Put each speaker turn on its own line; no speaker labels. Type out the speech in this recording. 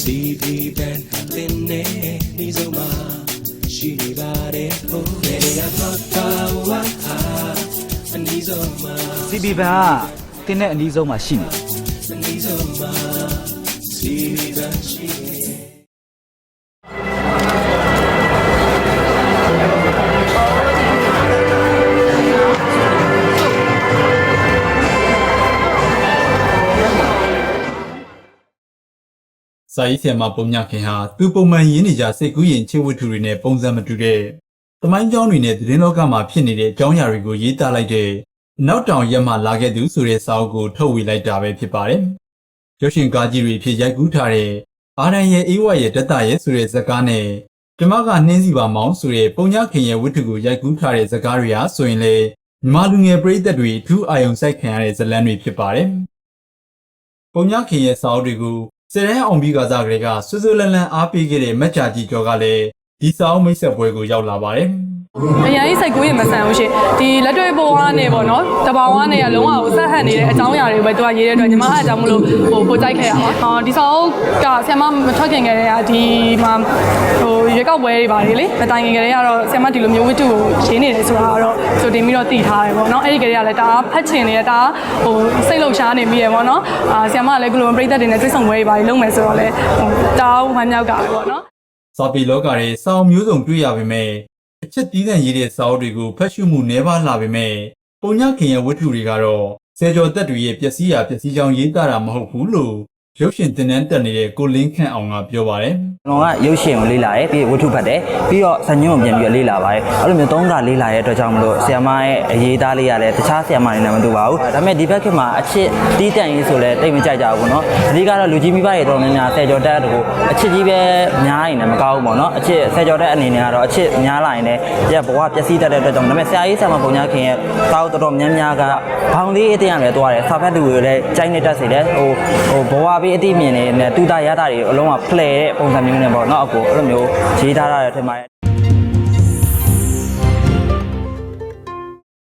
CB band တင်နေဒီစုံမှာရှိနေပါတယ်ဟိုနေရာတော့ပါဝါဟာအနီးဆုံးမှာ
CB ဘန်ကတင်းတဲ့အနီးဆုံးမှာရှိနေတယ်
အနီးဆုံးမှာ CB band ရှိ
စာရေးဆရာမပုံညခင်ဟာသူပုံမှန်ရင်းနေကြစိတ်ကူးရင်ချစ်ဝတ္ထုတွေနဲ့ပုံစံမတူတဲ့သမိုင်းကြောင်းတွေနဲ့သတင်းလောကမှာဖြစ်နေတဲ့အကြောင်းအရာတွေကိုရေးသားလိုက်တဲ့နောက်တောင်ရက်မှလာခဲ့သူဆိုတဲ့စာအုပ်ကိုထုတ်ဝေလိုက်တာပဲဖြစ်ပါတယ်။ရုပ်ရှင်ကားကြီးတွေဖြစ်ရိုက်ကူးထားတဲ့အာရန်ရဲ့အေးဝရဲ့တတရဲ့ဆိုတဲ့ဇာတ်ကားနဲ့ဓမ္မကနှင်းစီပါမောင်ဆိုတဲ့ပုံညခင်ရဲ့ဝတ္ထုကိုရိုက်ကူးထားတဲ့ဇာတ်ကားတွေဟာဆိုရင်လေမြန်မာလူငယ်ပရိသတ်တွေအထူးအာရုံစိုက်ခံရတဲ့ဇာတ်လမ်းတွေဖြစ်ပါတယ်။ပုံညခင်ရဲ့စာအုပ်တွေကို စရန်အောင်ပြီးကစားကလေးကဆွဆွလန်းလန်းအားပေးခဲ့တဲ့မက်ချာကြီးကျော်ကလည်းဒီစာအုပ်မိတ်ဆက်ပွဲကိုရောက်လာပါတယ်။
အရင်ကြီးစိတ်ကူးရင်မဆန်ဘူးရှင်ဒီလက်တွေ့ပေါ်ကနေပေါ့နော်တဘာဝနဲ့ကလုံးဝကိုစက်ဟန်နေတဲ့အကြောင်းအရာတွေပဲသူကရေးတဲ့အတွက်ညီမအားအကြောင်းမလို့ဟိုပိုကြိုက်ခဲ့ရပါဟောဒီဆောင်းကဆ iam မထွက်ခင်ကတည်းကဒီမှာဟိုရွေးကောက်ပွဲတွေပါတယ်လေမတိုင်ခင်ကတည်းကတော့ဆ iam ဒီလိုမျိုးဝတ္ထုကိုရေးနေတယ်ဆိုတာကတော့ဆိုတင်ပြီးတော့တည်ထားတယ်ပေါ့နော်အဲ့ဒီကတည်းကလည်းဒါဖတ်ချင်နေတဲ့ဒါဟိုစိတ်လှုပ်ရှားနေမိရပေါ့နော်အာဆ iam ကလည်းဂလိုဘရိသတ်တွေနဲ့တွေ့ဆုံပွဲတွေပါတယ်လုပ်မယ်ဆိုတော့လေဟိုတာဝမ်းမြောက်ကပဲပေါ့နော်
စာပေလောကရဲ့စာအုပ်မျိုးစုံတွေ့ရပေမဲ့ အချက်တီးတဲ့ရေးတဲ့စာအုပ်တွေကိုဖတ်ရှုမှုနှဲပါလာပေမဲ့ပုံညခင်ရဲ့ဝတ္ထုတွေကတော့ဆယ်ကျော်သက်တွေရဲ့ပျက်စီးရာပျက်စီးကြောင်းရေးသားတာမဟုတ်ဘူးလို့ ရုပ်ရှင်တင်နန်းတက်နေတဲ့ကိုလင်းခန့်အောင်ကပြောပါတယ်
ကျွန်တော်ကရုပ်ရှင်ကိုလေ့လာရဲပြီးဝတ္ထုဖတ်တယ်ပြီးတော့ဇာညွန့်ကိုပြန်ပြီးတော့လေ့လာပါတယ်အဲ့လိုမျိုးသုံးခါလေ့လာရဲအတွက်ကြောင့်မလို့ဆီယမရဲ့အရေးသားလေးရတယ်တခြားဆီယမတွေနဲ့မတူပါဘူးဒါပေမဲ့ဒီဘက်ခေတ်မှာအချစ်တီးတန့်ရေးဆိုလဲတိတ်မကြိုက်ကြဘူးပေါ့နော်အဓိကတော့လူကြီးမိဘတွေတော်တော်များများဆယ်ကျော်တက်တကူအချစ်ကြီးပဲများရင်လည်းမကောင်းဘူးပေါ့နော်အချစ်ဆယ်ကျော်တက်အနေနဲ့ကတော့အချစ်များလာရင်လည်းကြက်ဘဝပျက်စီးတတ်တဲ့အတွက်ကြောင့်ဒါပေမဲ့ဆရာကြီးဆရာမပုံညာခင်ရဲ့တောက်တော်တော်များများကဘောင်လေးအတင်းရလည်းတွားတယ်စာဖတ်သူတွေလည်းကြိုက်နေတတ်စေတယ်ဟိုဟိုဘဝပေးအတိမြင်နေနဲ့တူတာရတာတွေအလုံးဝဖလှယ်တဲ့ပုံစံမျိုးနဲ့ပေါ့နော်အခုအဲ့လိုမျိုးရေးထားတာတဲ့ထင်ပါတယ်